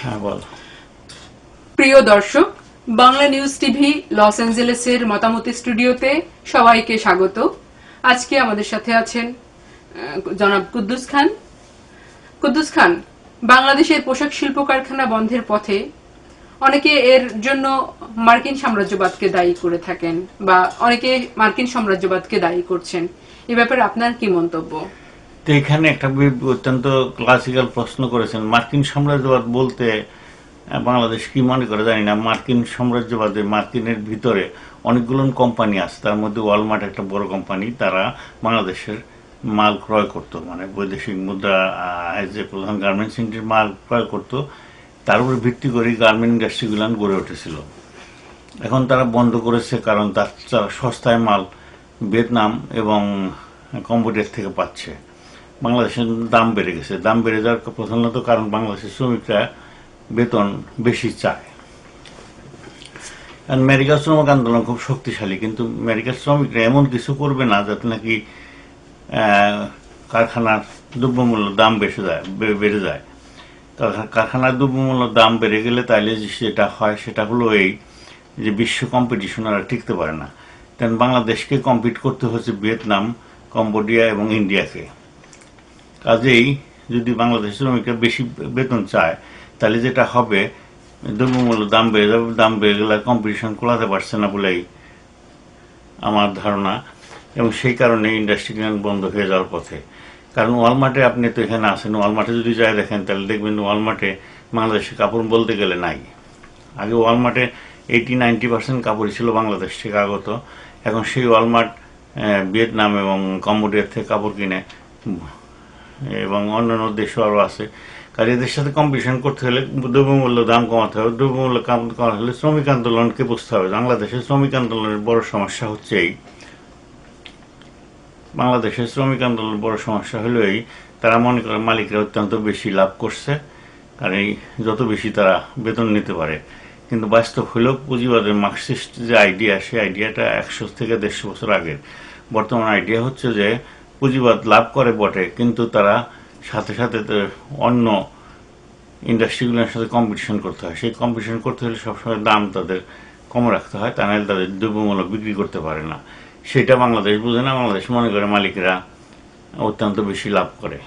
হ্যাঁ প্রিয় দর্শক, বাংলা নিউজ টিভি লস অ্যাঞ্জেলেসের মতামতি স্টুডিওতে সবাইকে স্বাগত। আজকে আমাদের সাথে আছেন জনাব কুদ্দুস খান। কুদ্দুস খান, বাংলাদেশের পোশাক শিল্প কারখানা বন্ধের পথে অনেকে এর জন্য মার্কিন সাম্রাজ্যবাদকে দায়ী করে থাকেন বা অনেকে মার্কিন সাম্রাজ্যবাদকে দায়ী করছেন। এ ব্যাপারে আপনার কি মন্তব্য? তো এখানে একটা অত্যন্ত ক্লাসিক্যাল প্রশ্ন করেছেন, মার্কিন সাম্রাজ্যবাদ বলতে বাংলাদেশ কি মনে করে জানি না, মার্কিন সাম্রাজ্যবাদে মার্কিনের ভিতরে অনেকগুলো কোম্পানি আছে, তার মধ্যে ওয়ালমার্ট একটা বড় কোম্পানি তারা বাংলাদেশের মাল ক্রয় করতো মানে বৈদেশিক মুদ্রা যে প্রধান গার্মেন্টস ইন্ডাস্ট্রির মাল ক্রয় করতো, তার উপর ভিত্তি করে গার্মেন্ট ইন্ডাস্ট্রিগুলো গড়ে উঠেছিল। এখন তারা বন্ধ করেছে কারণ তার সস্তায় মাল, ভিয়েতনাম এবং কম্বোডিয়ার থেকে পাচ্ছে। বাংলাদেশের দাম বেড়ে গেছে। দাম বেড়ে যাওয়ার প্রধানত কারণ বাংলাদেশের শ্রমিকরা বেতন বেশি চায়। কারণ মেডিকেল শ্রমিক আন্দোলন খুব শক্তিশালী, কিন্তু মেডিকেল শ্রমিকরা এমন কিছু করবে না যাতে নাকি কারখানার দ্রব্যমূল্য দাম বেশি যায় বেড়ে যায়। কারখা- কারখানার দ্রব্যমূল্য দাম বেড়ে গেলে তাইলে যে সেটা হয়, সেটা হলো এই যে বিশ্ব কম্পিটিশন আর টিকতে পারে না। তেন বাংলাদেশকে কম্পিট করতে হচ্ছে ভিয়েতনাম, কম্বোডিয়া এবং ইন্ডিয়াকে। কাজেই যদি বাংলাদেশ শ্রমিকরা বেশি বেতন চায়, তাহলে যেটা হবে, দ্রব্যমূল্য দাম বেড়ে যাবে, দাম বেড়ে গেলে কম্পিটিশন কোলাতে পারছে না বলেই আমার ধারণা এবং সেই কারণে ইন্ডাস্ট্রি বন্ধ হয়ে যাওয়ার পথে। কারণ ওয়ালমার্টে আপনি তো এখানে আসেন ওয়ালমার্টে যদি যায় দেখেন, তাহলে দেখবেন ওয়ালমার্টে বাংলাদেশে কাপড় বলতে গেলে নাই। আগে ওয়ালমার্টে এইটি নাইনটি পার্সেন্ট কাপড়ই ছিল বাংলাদেশ থেকে আগত। এখন সেই ওয়ালমার্ট ভিয়েতনাম এবং কম্বোডিয়ার থেকে কাপড় কিনে এবং অন্যান্য দেশও আরও আছে। কাজে এদের সাথে কম্পিটিশন করতে হলে দ্রব্যমূল্য দাম কমাতে হবে। দ্রব্যমূল্য কাম কমাতে হলে শ্রমিক আন্দোলনকে বুঝতে হবে। বাংলাদেশের শ্রমিক আন্দোলনের বড় সমস্যা হচ্ছে এই। বাংলাদেশের শ্রমিক আন্দোলনের বড় সমস্যা হলো এই। তারা মনে করে মালিকরা অত্যন্ত বেশি লাভ করছে, কারণ এই যত বেশি তারা বেতন নিতে পারে। কিন্তু বাস্তব হলেও পুঁজিবাদের মার্কসিস্ট যে আইডিয়া সেই আইডিয়াটা একশো থেকে দেড়শো বছর আগের। বর্তমান আইডিয়া হচ্ছে যে পুঁজিবাদ লাভ করে বটে কিন্তু তারা সাথে সাথে অন্য ইন্ডাস্ট্রিগুলোর সাথে কম্পিটিশন করতে হয়। সেই কম্পিটিশন করতে হলে সবসময় দাম তাদের কম রাখতে হয় তা নাহলে তাদের দ্রব্যমূল্য বিক্রি করতে পারে না। সেটা বাংলাদেশ বুঝে না বাংলাদেশ মনে করে মালিকরা অত্যন্ত বেশি লাভ করে।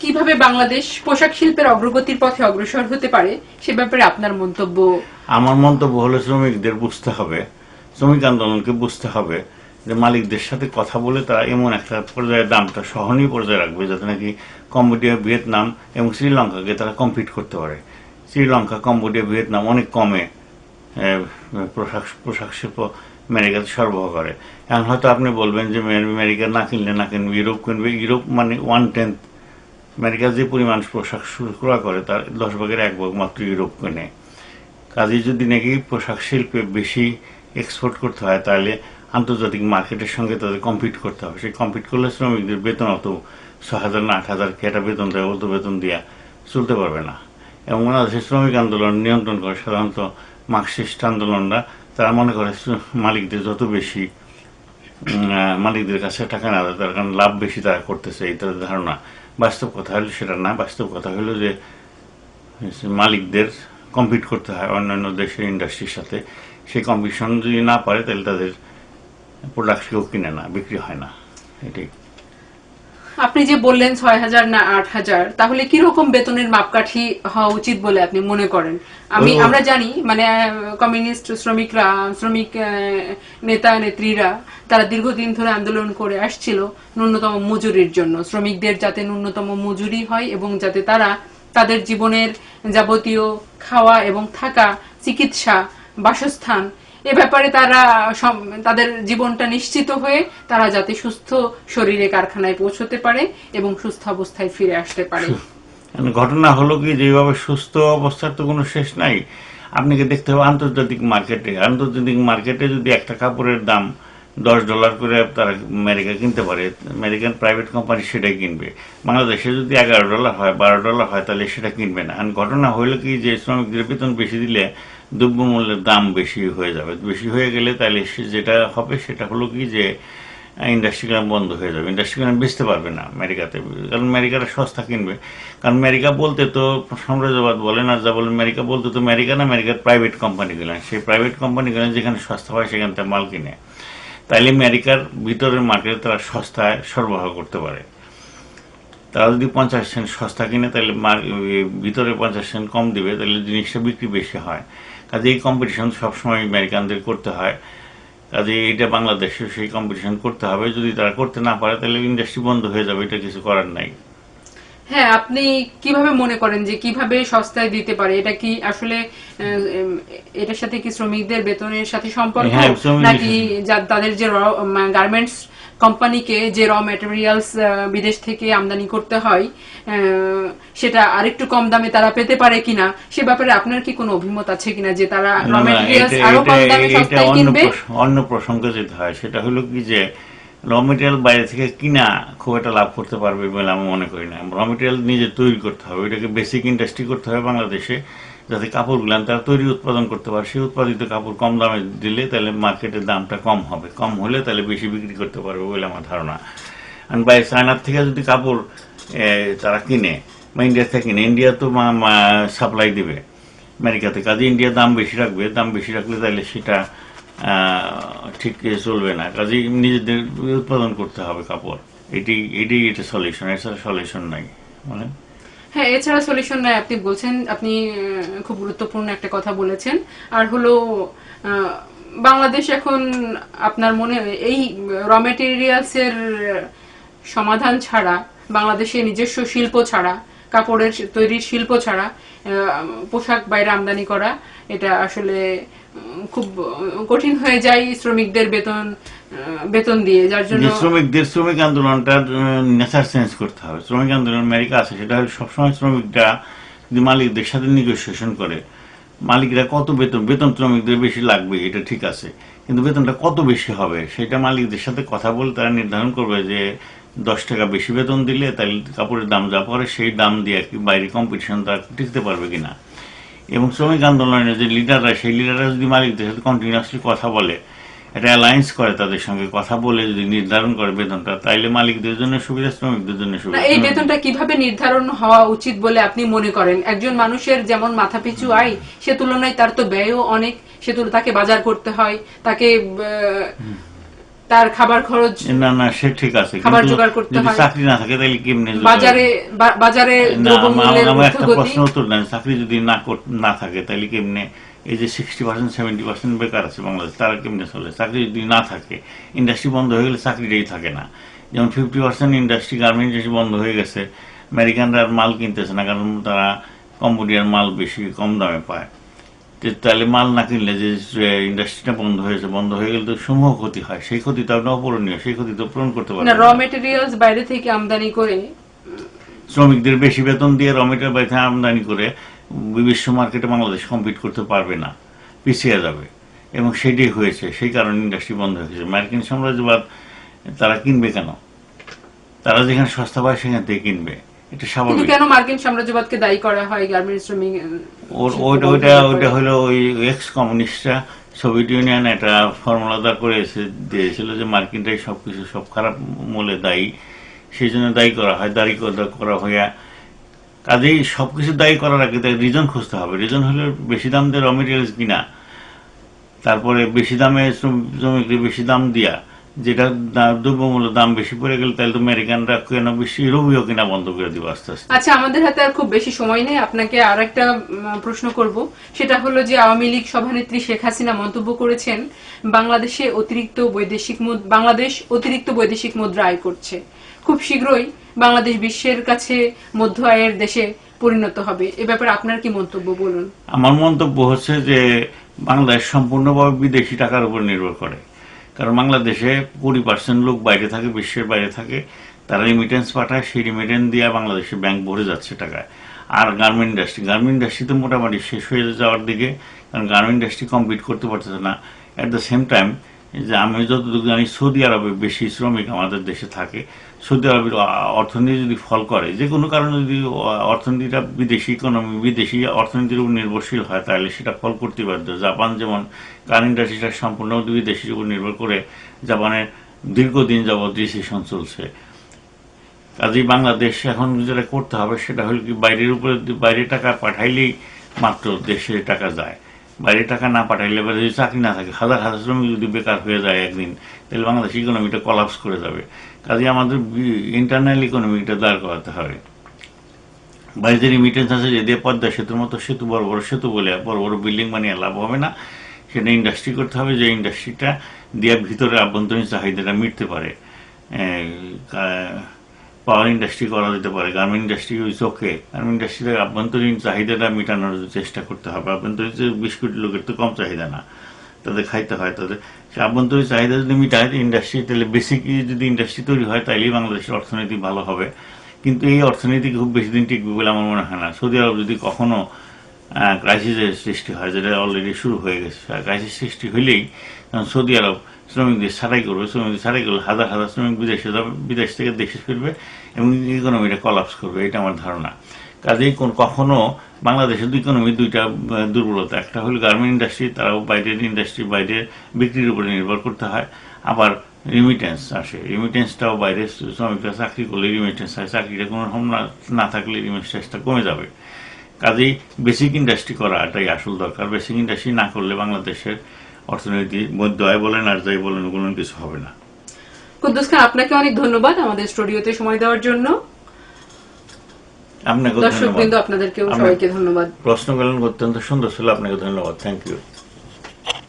কীভাবে বাংলাদেশ পোশাক শিল্পের অগ্রগতির পথে অগ্রসর হতে পারে সে ব্যাপারে আপনার মন্তব্য? আমার মন্তব্য হলো শ্রমিকদের বুঝতে হবে শ্রমিক আন্দোলনকে বুঝতে হবে। যে মালিকদের সাথে কথা বলে তারা এমন একটা পর্যায়ে দামটা সহনীয় পর্যায়ে রাখবে যাতে নাকি কম্বোডিয়া, ভিয়েতনাম এবং শ্রীলঙ্কাকে তারা কম্পিট করতে পারে। শ্রীলঙ্কা, কম্বোডিয়া, ভিয়েতনাম অনেক কমে পোশাক পোশাক শিল্প আমেরিকাতে সরবরাহ করে। এখন হয়তো আপনি বলবেন যে আমেরিকা না কিনলে না কিনবে, ইউরোপ কিনবে, ইউরোপ মানে ওয়ান টেন্থ আমেরিকা যে পরিমাণ পোশাক ক্রয় করে তার দশ ভাগের এক ভাগ মাত্র ইউরোপ কেনে। কাজেই যদি নাকি পোশাক শিল্পে বেশি এক্সপোর্ট করতে হয়, তাহলে আন্তর্জাতিক মার্কেটের সঙ্গে তাদের কম্পিট করতে হবে। সেই কম্পিট করলে শ্রমিকদের বেতন অত ছ হাজার না আট হাজার কেটা বেতন দেয়, অত বেতন দিয়া চলতে পারবে না। এবং বাংলাদেশের শ্রমিক আন্দোলন নিয়ন্ত্রণ করে সাধারণত মার্কসিস্ট আন্দোলনরা। তারা মনে করে মালিকদের যত বেশি মালিকদের কাছে টাকা না দেয়, তার কারণ লাভ বেশি তারা করতেছে, এই তাদের ধারণা। বাস্তব কথা হলো সেটা না। বাস্তব কথা হলো যে মালিকদের কম্পিট করতে হয় অন্যান্য দেশের ইন্ডাস্ট্রির সাথে। সেই কম্পিটিশন যদি না পারে, তাহলে তাদের প্রোডাক্ট কেউ কিনে না বিক্রি হয় না এটাই। আপনি যে বললেন ছয় হাজার না আট হাজার তাহলে কি রকম বেতনের মাপকাঠি হওয়া উচিত বলে আপনি মনে করেন? আমি আমরা জানি মানে কমিউনিস্ট শ্রমিকরা শ্রমিক নেতা নেত্রীরা তারা দীর্ঘদিন ধরে আন্দোলন করে আসছিল ন্যূনতম মজুরির জন্য। শ্রমিকদের যাতে ন্যূনতম মজুরি হয় এবং যাতে তারা তাদের জীবনের যাবতীয় খাওয়া এবং থাকা চিকিৎসা বাসস্থান এ ব্যাপারে তারা তাদের জীবনটা নিশ্চিত হয়ে তারা যাতে সুস্থ শরীরে কারখানায় পৌঁছতে পারে এবং সুস্থ অবস্থায় ফিরে আসতে পারে। ঘটনা হলো কি যেভাবে সুস্থ অবস্থার তো কোনো শেষ নাই। আপনাকে দেখতে হবে আন্তর্জাতিক মার্কেটে। আন্তর্জাতিক মার্কেটে যদি একটা কাপড়ের দাম দশ ডলার করে তারা আমেরিকা কিনতে পারে, আমেরিকান প্রাইভেট কোম্পানি সেটাই কিনবে। বাংলাদেশে যদি এগারো ডলার হয়, বারো ডলার হয়, তাহলে সেটা কিনবে না। ঘটনা হইল কি যে শ্রমিকদের বেতন বেশি দিলে দ্রব্যমূল্যের দাম বেশি হয়ে যাবে। বেশি হয়ে গেলে তাহলে যেটা হবে সেটা হলো কি যে ইন্ডাস্ট্রিগুলো বন্ধ হয়ে যাবে। ইন্ডাস্ট্রিগুলো বেচতে পারবে না আমেরিকাতে। কারণ আমেরিকারা সস্তা কিনবে। কারণ আমেরিকা বলতে তো সাম্রাজ্যবাদ বলে না যা বলেন আমেরিকা বলতে তো আমেরিকা না আমেরিকার প্রাইভেট কোম্পানিগুলো সেই প্রাইভেট কোম্পানিগুলো যেখানে সস্তা হয় সেখান থেকে মাল কিনে। তাইলে আমেরিকার ভিতরের মার্কেটে তারা সস্তায় সরবরাহ করতে পারে। তারা যদি পঞ্চাশ সেন্ট সস্তা কিনে তাহলে ভিতরে পঞ্চাশ সেন্ট কম দিবে তাহলে জিনিসটা বিক্রি বেশি হয়। কাজে এই কম্পিটিশন সবসময় আমেরিকানদের করতে হয়। কাজে এটা বাংলাদেশে সেই কম্পিটিশন করতে হবে। যদি তারা করতে না পারে তাহলে ইন্ডাস্ট্রি বন্ধ হয়ে যাবে। এটা কিছু করার নাই। হ্যাঁ আপনি কীভাবে মনে করেন যে কীভাবে সস্তায় দিতে পারে? এটা কি আসলে এটার সাথে কি শ্রমিকদের বেতনের সাথে সম্পর্ক? হ্যাঁ, নাকি তাদের যে গার্মেন্টস কোম্পানিকে যে র ম্যাটেরিয়ালস বিদেশ থেকে আমদানি করতে হয় সেটা আরেকটু কম দামে তারা পেতে পারে কিনা সে ব্যাপারে আপনার কি কোনো অভিমত আছে কিনা যে তারা র ম্যাটেরিয়ালস আরও কম দামে সস্তায় অন্য কিনবে? অন্য প্রসঙ্গে যেতে হয় সেটা হলো কি যে র মেটেরিয়াল বাইরে থেকে কিনা খুব একটা লাভ করতে পারবে বলে আমি মনে করি না। র মেটেরিয়াল নিজে তৈরি করতে হবে এটাকে বেসিক ইন্ডাস্ট্রি করতে হবে বাংলাদেশে। যাতে কাপড়গুলো তারা তৈরি উৎপাদন করতে পারে। সেই উৎপাদিত কাপড় কম দামে দিলে তাহলে মার্কেটের দামটা কম হবে। কম হলে তাহলে বেশি বিক্রি করতে পারবে বলে আমার ধারণা। আর বাইরে চায়নার থেকে যদি কাপড় তারা কিনে, বা ইন্ডিয়া থেকে কিনে ইন্ডিয়া তো সাপ্লাই দিবে। আমেরিকাতে কাজে ইন্ডিয়া দাম বেশি রাখবে। দাম বেশি রাখলে তাহলে সেটা ঠিক চলবে না। কাজে নিজেদের উৎপাদন করতে হবে কাপড়। এটি এটি এটা সলিউশন এছাড়া সলিউশন নাই। মানে হ্যাঁ এছাড়া সলিউশন আপনি বলছেন, আপনি খুব গুরুত্বপূর্ণ একটা কথা বলেছেন। আর হলো বাংলাদেশ এখন আপনার মনে, এই র মেটেরিয়ালস এর সমাধান ছাড়া, বাংলাদেশের নিজস্ব শিল্প ছাড়া কাপড়ের তৈরির শিল্প ছাড়া পোশাক বাইরে আমদানি করা, এটা আসলে খুব কঠিন হয়ে যায় শ্রমিকদের বেতন বেতন দিয়ে, যার জন্য শ্রমিকদের শ্রমিক আন্দোলনটার নেচার চেঞ্জ করতে হবে। শ্রমিক আন্দোলন আমেরিকা আছে, সেটা হলো সবসময় শ্রমিকরা যদি মালিকদের সাথে নেগোসিয়েশন করে, মালিকরা কত বেতন বেতন শ্রমিকদের বেশি লাগবে, এটা ঠিক আছে। কিন্তু বেতনটা কত বেশি হবে, সেটা মালিকদের সাথে কথা বলে তারা নির্ধারণ করবে যে দশ টাকা বেশি বেতন দিলে তাহলে কাপড়ের দাম যা পড়ে সেই দাম দিয়ে কি বাইরে কম্পিটিশন তারা টিকতে পারবে কিনা। এবং শ্রমিক আন্দোলনের যে লিডাররা সেই লিডাররা যদি মালিকদের সাথে কন্টিনিউয়াসলি কথা বলে, একটা অ্যালায়েন্স করে তাদের সঙ্গে কথা বলে যদি নির্ধারণ করে বেতনটা, তাইলে মালিকদের জন্য সুবিধা, শ্রমিকদের জন্য সুবিধা। এই বেতনটা কীভাবে নির্ধারণ হওয়া উচিত বলে আপনি মনে করেন? একজন মানুষের যেমন মাথাপিছু আয়, সে তুলনায় তার তো ব্যয়ও অনেক, সে তুল, তাকে বাজার করতে হয়, তাকে তার খাবার খরচ না না সে ঠিক আছে খাবার জোগাড় করতে হয়। চাকরি না থাকে তাহলে কেমনে বাজারে বাজারে দ্রব্যমূল্যের আমার একটা প্রশ্ন উত্তর দেন চাকরি যদি না না থাকে তাহলে কেমনে এই যে সিক্সটি পার্সেন্ট সেভেন্টি পার্সেন্ট বেকার আছে বাংলাদেশ তারা কেমনে চলে? চাকরি যদি না থাকে ইন্ডাস্ট্রি বন্ধ হয়ে গেলে চাকরিটাই থাকে না। যেমন fifty percent industry garment industry বন্ধ হয়ে গেছে আমেরিকানরা আর মাল কিনতেছে না কারণ তারা কম্বোডিয়ার মাল বেশি কম দামে পায়। তাহলে মাল না কিনলে যে ইন্ডাস্ট্রিটা বন্ধ হয়েছে বন্ধ হয়ে গেলে তো সমূহ ক্ষতি হয়। সেই ক্ষতি তো আপনার অপূরণীয় সেই ক্ষতি তো পূরণ করতে পারবে না র মেটেরিয়ালস বাইরে থেকে আমদানি করে শ্রমিকদের বেশি বেতন দিয়ে রমেটের বাইরে থেকে আমদানি করে বিশ্ব মার্কেটে বাংলাদেশ কম্পিট করতে পারবে না পিছিয়ে যাবে। এবং সেটাই হয়েছে সেই কারণে ইন্ডাস্ট্রি বন্ধ হয়েছে মার্কিন সাম্রাজ্যবাদ তারা কিনবে কেন? তারা যেখানে সস্তা পায় সেখান থেকে কিনবে। এটা কিন্তু কেন মার্কিন সাম্রাজ্যবাদকে দায়ী করা হয় গার্মেন্টস শ্রমিক ওইটা ওইটা? হলো ওই এক্স কমিউনিস্টরা সোভিয়েত ইউনিয়ন একটা ফর্মুলা দা করে এসে দিয়েছিল যে মার্কিনটাই সবকিছু সব খারাপ মূলে দায়ী। সেই জন্য দায়ী করা হয় দায়ী করা- করা হইয়া কাজেই সবকিছু দায়ী করার আগে তাই রিজন খুঁজতে হবে। রিজন হলো বেশি দাম দিয়ে র মেটেরিয়ালস কিনা তারপরে বেশি দামে শ্রম- শ্রমিকদের বেশি দাম দিয়া। যেটা দ্রব্যমূল্য দাম বেশি পড়ে গেলে তাহলে তো আমেরিকানরা কেন বেশি কিনা বন্ধ করে দিব আস্তে আস্তে। আচ্ছা আমাদের হাতে আর খুব বেশি সময় নেই। আপনাকে আর একটা প্রশ্ন করব। সেটা হলো যে আওয়ামী লীগ সভানেত্রী শেখ হাসিনা মন্তব্য করেছেন বাংলাদেশে অতিরিক্ত বৈদেশিক বাংলাদেশ অতিরিক্ত বৈদেশিক মুদ্রা আয় করছে। খুব শীঘ্রই বাংলাদেশ বিশ্বের কাছে মধ্য আয়ের দেশে পরিণত হবে। এ ব্যাপারে আপনার কি মন্তব্য বলুন? আমার মন্তব্য হচ্ছে যে বাংলাদেশ সম্পূর্ণভাবে বিদেশি টাকার উপর নির্ভর করে। কারণ বাংলাদেশে কুড়ি পার্সেন্ট লোক বাইরে থাকে, বিশ্বের বাইরে থাকে। তারা রিমিটেন্স পাঠায়, সেই রিমিটেন্স দিয়ে বাংলাদেশে ব্যাংক ভরে যাচ্ছে টাকায়। আর গার্মেন্ট ইন্ডাস্ট্রি গার্মেন্ট ইন্ডাস্ট্রি তো মোটামুটি শেষ হয়ে যাওয়ার দিকে, কারণ গার্মেন্ট ইন্ডাস্ট্রি কমপ্লিট করতে পারতেছে না। অ্যাট দ্য সেম টাইম যে আমি যতটুকু জানি সৌদি আরবে বেশি শ্রমিক আমাদের দেশে থাকে। সৌদি আরবের অর্থনীতি যদি ফল করে যে কোনো কারণে যদি অর্থনীতিটা বিদেশি ইকোনমি বিদেশি অর্থনীতির উপর নির্ভরশীল হয়, তাহলে সেটা ফল করতে বাধ্য। জাপান যেমন কার ইন্ডাস্ট্রিটা সম্পূর্ণ বিদেশির উপর নির্ভর করে জাপানের দীর্ঘদিন যাবৎ রিসেশন চলছে। কাজেই বাংলাদেশ এখন যেটা করতে হবে, সেটা হলো কি বাইরের উপরে বাইরে টাকা পাঠাইলেই মাত্র দেশে টাকা যায়। বাইরে টাকা না পাঠাইলে এবার যদি চাকরি না থাকে, হাজার হাজার শ্রমিক যদি বেকার হয়ে যায় একদিন, তাহলে বাংলাদেশ ইকোনমিটা কলাপস করে যাবে। কাজে আমাদের ইন্টারনাল ইকোনমিটা দাঁড় করাতে হবে। বাইরে রিমিটেন্স আছে, যে দিয়ে পদ্মা সেতুর মতো সেতু, বড় বড় সেতু বলে, বড় বড় বিল্ডিং বানিয়ে লাভ হবে না। সেটা ইন্ডাস্ট্রি করতে হবে, যে ইন্ডাস্ট্রিটা দিয়ে ভিতরে আভ্যন্তরীণ চাহিদাটা মিটতে পারে। পাওয়ার ইন্ডাস্ট্রি করা যেতে পারে garment industry is okay garment ইন্ডাস্ট্রিতে আভ্যন্তরীণ চাহিদাটা মেটানোর চেষ্টা করতে হবে। আভ্যন্তরীণ যে বিশ কোটি লোকের তো কম চাহিদা না, তাদের খাইতে হয়, তাদের সে আভ্যন্তরীণ চাহিদা যদি মিটায় ইন্ডাস্ট্রি তাহলে বেসিক যদি ইন্ডাস্ট্রি তৈরি হয়, তাইলেই বাংলাদেশের অর্থনীতি ভালো হবে। কিন্তু এই অর্থনীতি খুব বেশি দিন টিকবে বলে আমার মনে হয় না। সৌদি আরব যদি কখনো ক্রাইসিসের সৃষ্টি হয়, যেটা অলরেডি শুরু হয়ে গেছে ক্রাইসিস সৃষ্টি হইলেই সৌদি আরব শ্রমিকদের ছাড়াই করবে, শ্রমিকদের ছাড়াই করলে হাজার হাজার শ্রমিক বিদেশে বিদেশ থেকে দেশে ফিরবে এবং ইকোনমিটা কলাপস করবে, এটা আমার ধারণা। কাজেই কোন কখনো বাংলাদেশের ইকোনমি দুইটা দুর্বলতা। একটা হলো গার্মেন্ট ইন্ডাস্ট্রি তারাও বাইরের ইন্ডাস্ট্রি বাইরের বিক্রির উপরে নির্ভর করতে হয়। আবার রিমিটেন্স আসে। রিমিটেন্সটাও বাইরে শ্রমিকরা চাকরি করলে রিমিটেন্স হয়, চাকরিটা কোনো রকম না থাকলে রিমিটেন্সটা কমে যাবে। কাজেই বেসিক ইন্ডাস্ট্রি করা এটাই আসল দরকার। বেসিক ইন্ডাস্ট্রি না করলে বাংলাদেশের অর্থনীতি দয় বলেন আর যাই বলেন কোনো কিছু হবে না। কুদ্দুস খান আপনাকে অনেক ধন্যবাদ আমাদের স্টুডিওতে সময় দেওয়ার জন্য। আপনাকে ধন্যবাদ। আপনাদেরকেও সবাইকে ধন্যবাদ। প্রশ্ন করলেন অত্যন্ত সুন্দর ছিল আপনাকে ধন্যবাদ। Thank you